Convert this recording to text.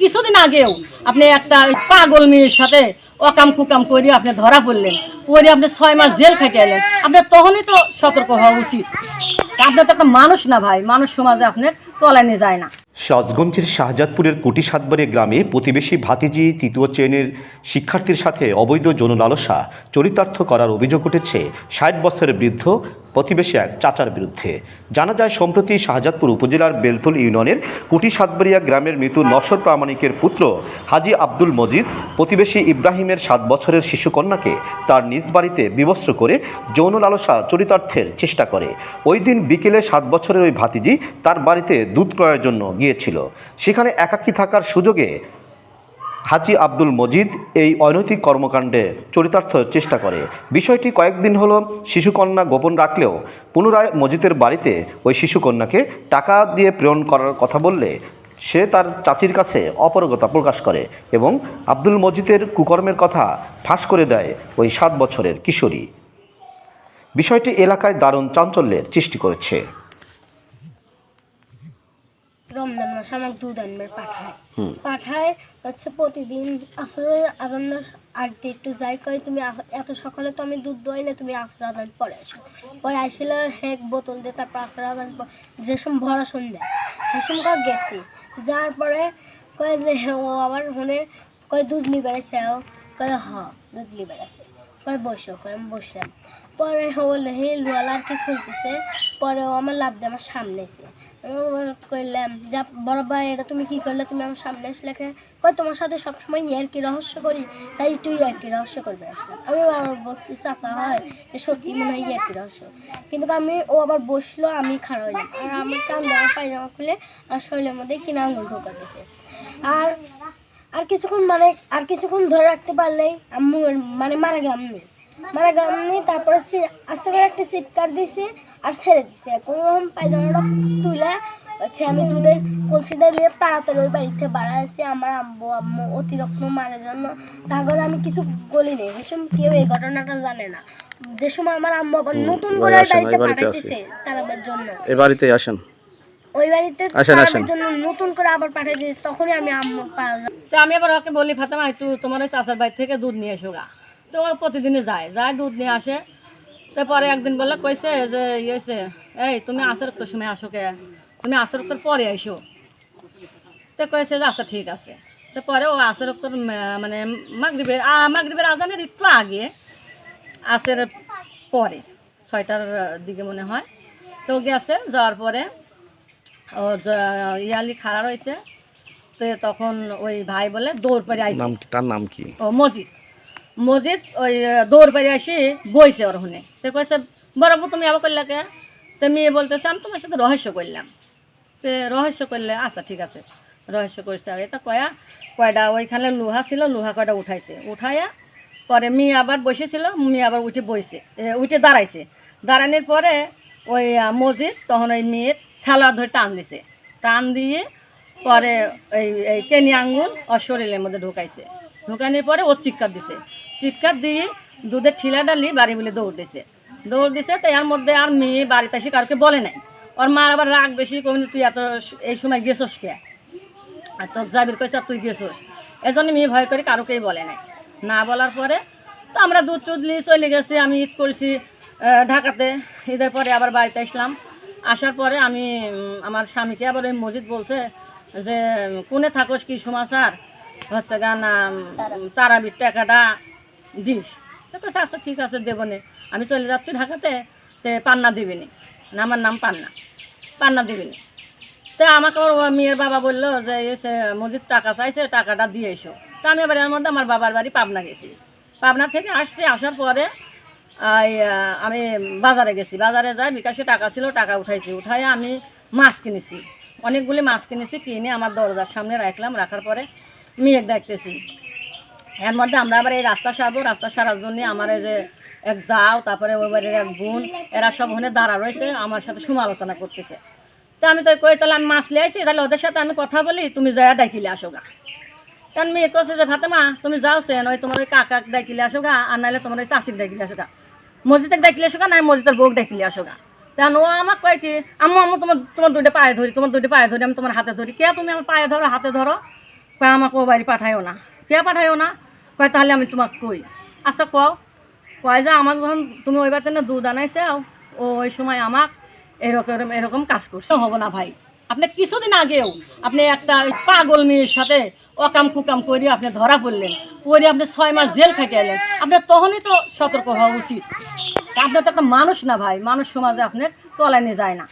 কিছুদিন আগেও আপনি একটা পাগল মেয়ের সাথে অকাম কুকাম করে আপনি ধরা পড়লেন পরে আপনি ছয় মাস জেল খাটিয়ালেন আপনার তখনই তো সতর্ক হওয়া উচিত। আপনার তো একটা মানুষ না ভাই, মানুষ সমাজে আপনার চলানি যায় না। সাজগঞ্জের শাহজাদপুরের কুটি সাতবাড়ি গ্রামে প্রতিবেশী ভাতিজি তৃতীয় চেনের শিক্ষার্থীর সাথে অবৈধ যৌন লালসা চরিতার্থ করার অভিযোগ উঠেছে। ষাট বছরের বৃদ্ধ প্রতিবেশী এক চাচার বিরুদ্ধে। জানা যায়, সম্প্রতি শাহজাদপুর উপজেলার বেলতুল ইউনিয়নের কুটি সাতবাড়িয়া গ্রামের মৃত নসর প্রামাণিকের পুত্র হাজি আব্দুল মজিদ, প্রতিবেশী ইব্রাহিমের সাত বছরের শিশুকন্যাকে তার নিজ বাড়িতে বিবস্ত্র করে যৌন লালসা চরিতার্থের চেষ্টা করে। ওই দিন বিকেলে সাত বছরের ওই ভাতিজি তার বাড়িতে দুধ ক্রয়ের জন্য গিয়েছিল। সেখানে একাকী থাকার সুযোগে হাজি আব্দুল মজিদ এই অনৈতিক কর্মকাণ্ডে চরিতার্থ চেষ্টা করে। বিষয়টি কয়েকদিন হলো শিশুকন্যা গোপন রাখলেও পুনরায় মজিদের বাড়িতে ওই শিশুকন্যাকে টাকা দিয়ে প্রেরণ করার কথা বললে সে তার চাচির কাছে অপরগতা প্রকাশ করে এবং আব্দুল মজিদের কুকর্মের কথা ফাঁস করে দেয় ওই সাত বছরের কিশোরী। বিষয়টি এলাকায় দারুণ চাঞ্চল্যের সৃষ্টি করেছে। রমজান মাসে আমাকে দুধ আনবে পাঠায়। পাঠায় হচ্ছে প্রতিদিন আসলে আদান আগে একটু যাই কই তুমি এত সকালে তো আমি দুধ দই না তুমি আসর আদান পরে আসো। পরে আসলে হেক বোতল দিয়ে তারপর আসর আদান প- যে সময় ভরা সন্ধ্যা সে সময় গেছি। যার পরে কয় যে হ্যাঁ, ও আবার মনে কয় দুধ নি বেড়েছে ও কয় হ দুধ নি বেড়েছে কয় বসো। কয় আমি বসলাম। পরে বললে হে লোয়ালা আর কি খুলতেছে, পরে ও আমার লাভ দিয়ে আমার সামনে এসে। করলাম যা বড় ভাই, এটা তুমি কি করলে? তুমি আমার সামনে আসলে কয় তোমার সাথে সবসময় ইয়ার কি রহস্য করি? তাই তুই আর কি রহস্য করবে আসলে। আমি আবার বলছি চাষা হয়, যে সত্যি মনে হয় ইয়ার কি রহস্য। কিন্তু আমি, ও আবার বসল, আমি খাড়া হইলাম। আর আমার টান দেওয়া পায়জামা খুলে আর শরীরের মধ্যে কিনা আঙুল ঢোকা দিছে আর আর কিছুক্ষণ মানে আর কিছুক্ষণ ধরে রাখতে পারলেই আম্মু মানে মারা গেলাম মারা গেলাম নি তারপরে আস্তে করে একটা চিৎকার দিছে আর ছেড়ে দিছে। কোনো রকম পায়জামাটা তুলে হচ্ছে আমি দুধের কলসিটা নিয়ে তাড়াতাড়ি ওই বাড়িতে বাড়াইছি আমার আম্মু আম্মু অতিরিক্ত মারার জন্য। তারপরে আমি কিছু বলি নেই। সেসব কেউ এই ঘটনাটা জানে না। যে সময় আমার আম্মু আবার নতুন করে ওই বাড়িতে পাঠাইতেছে তারাবার জন্য। এ বাড়িতে আসেন। ওই বাড়িতে আসেন, তারাবার আসেন। জন্য নতুন করে আবার পাঠিয়ে দিয়েছে। তখনই আমি আম্মু পা- তো আমি আবার ওকে বলি ফাতেমা একটু তোমার ওই চাচার বাড়ি থেকে দুধ নিয়ে এসো গা। তো ও প্রতিদিনই যায় যায় দুধ নিয়ে আসে। তারপরে একদিন বললে কইছে যে ইয়েছে এই তুমি আসর তো সময় আসো কে? তুমি আসর তোর পরে আইসো। তো কয়েছে যে আচ্ছা ঠিক আছে। তো পরে ও আসর তোর মানে মাগরিবের মাগরিবের আজানের একটু আগে আসের পরে ছয়টার দিকে মনে হয় তো গেছে যাওয়ার পরে ও ইয়ালি খাড়া রয়েছে তো তখন ওই ভাই বলে দৌড় পরে আইছে নাম কি? তার নাম কি? ও মজিদ। মজিদ ওই দৌড় পারে আসি, বইছে ওর হুনে। তো কইছে বরাবর তুমি আবার করলে কে? তো মেয়ে বলতেছে, আমি তোমার সাথে রহস্য করলাম তো রহস্য করলে আচ্ছা ঠিক আছে। রহস্য করছে আগে তা কয়া কয়টা ওইখানে লোহা ছিল, লোহা কয়টা উঠাইছে। উঠাইয়া পরে মেয়ে আবার বসেছিল, মেয়ে আবার উঠে বইছে উঠে দাঁড়াইছে। দাঁড়ানোর পরে ওই মসজিদ তখন ওই মেয়ের ছালা ধরে টান দিছে। টান দিয়ে পরে এই এই কেনি আঙ্গুল ওর শরীরের মধ্যে ঢুকাইছে। ঢুকানোর পরে ও চিৎকার দিছে। চিৎকার দিয়ে দুধের ঠিলা ডালি বাড়ি বলে দৌড় দিছে। দৌড় দিছে তো এর মধ্যে আর মেয়ে বাড়িতে এসে কাউকে বলে নাই। ওর মার আবার রাগ বেশি কমনি তুই এত এই সময় গেছস কে? আর তোর জাবির আর তুই গেছোস? এই জন্য মেয়ে ভয় করে কারোকেই বলে নাই। না বলার পরে তো আমরা দুধ টুধ নিয়ে চলে গেছি, আমি ঈদ করেছি ঢাকাতে। ঈদের পরে আবার বাড়িতে আসলাম। আসার পরে আমি আমার স্বামীকে আবার ওই মসজিদ বলছে যে, কোনে থাকোস কি সমাচার? হচ্ছে গান তারাবির টাকাটা। দিস। তো কইছে আচ্ছা ঠিক আছে দেবনে আমি চলে যাচ্ছি ঢাকাতে, তে পান্না দিবিনি। না, আমার নাম পান্না। পান্না দিবিনি। তো আমাকে মেয়ের বাবা বলল যে এসে মসজিদ টাকা চাইছে, টাকাটা দিয়ে এসো। তা আমি এবার এর মধ্যে আমার বাবার বাড়ি পাবনা গেছি। পাবনা থেকে আসছি, আসার পরে আমি বাজারে গেছি। বাজারে যাই, বিকাশে টাকা ছিল, টাকা উঠাইছি। উঠাই আমি মাছ কিনেছি। অনেকগুলি মাছ কিনেছি, কিনে আমার দরজার সামনে রাখলাম। রাখার পরে মেয়ের দেখতেছি। এর মধ্যে আমরা আবার এই রাস্তা সারবো, রাস্তা সারার জন্য আমার যে এক যাও, তারপরে ওই বাড়ির এক বোন, এরা সব ওখানে দাঁড়া রয়েছে, আমার সাথে সমালোচনা করতেছে। তো আমি তো কই, তাহলে আমি মাছ লিয়ে আইছি, তাহলে ওদের সাথে আমি কথা বলি, তুমি যাই ডাকিলে আসো গা। কারণ মেয়ে কছে যে, ফাতেমা, তুমি যাও সেন, ওই তোমার ওই কাকাক ডাকিলে আসো গা, আর নাহলে তোমার ওই চাচিক ডাকিলে আসো গা। মসজিদে ডাকিলে আসো গা, না মসজিদের বউক ডাকিলে আসো গা? কারণ ও আমাক কয় কি, আম্মু আম্মু, তোমার তোমার দুইটা পায়ে ধরি, তোমার দুটো পায়ে ধরি, আমি তোমার হাতে ধরি। কে তুমি আমার পায়ে ধরো, হাতে ধরো? আমাকে ও বাড়ি পাঠায়ও না। কে পাঠায়ও না? কয়, তাহলে আমি তোমাকে কই। আচ্ছা কও। কয় যে, আমার যখন তুমি ওই বাড়িতে না দুধ আনাইছে, ও ওই সময় আমাক এরকম এরকম কাজ করছে। হব না ভাই। আপনি কিছুদিন আগেও আপনি একটা পাগল মেয়ের সাথে অকাম কুকাম করে আপনি ধরা পড়লেন, করে আপনি ছয় মাস জেল খাটিয়ে আপনার তখনই তো সতর্ক হওয়া উচিত। আপনি তো একটা মানুষ না ভাই, মানুষ সমাজে আপনার চলাইনে যায় না।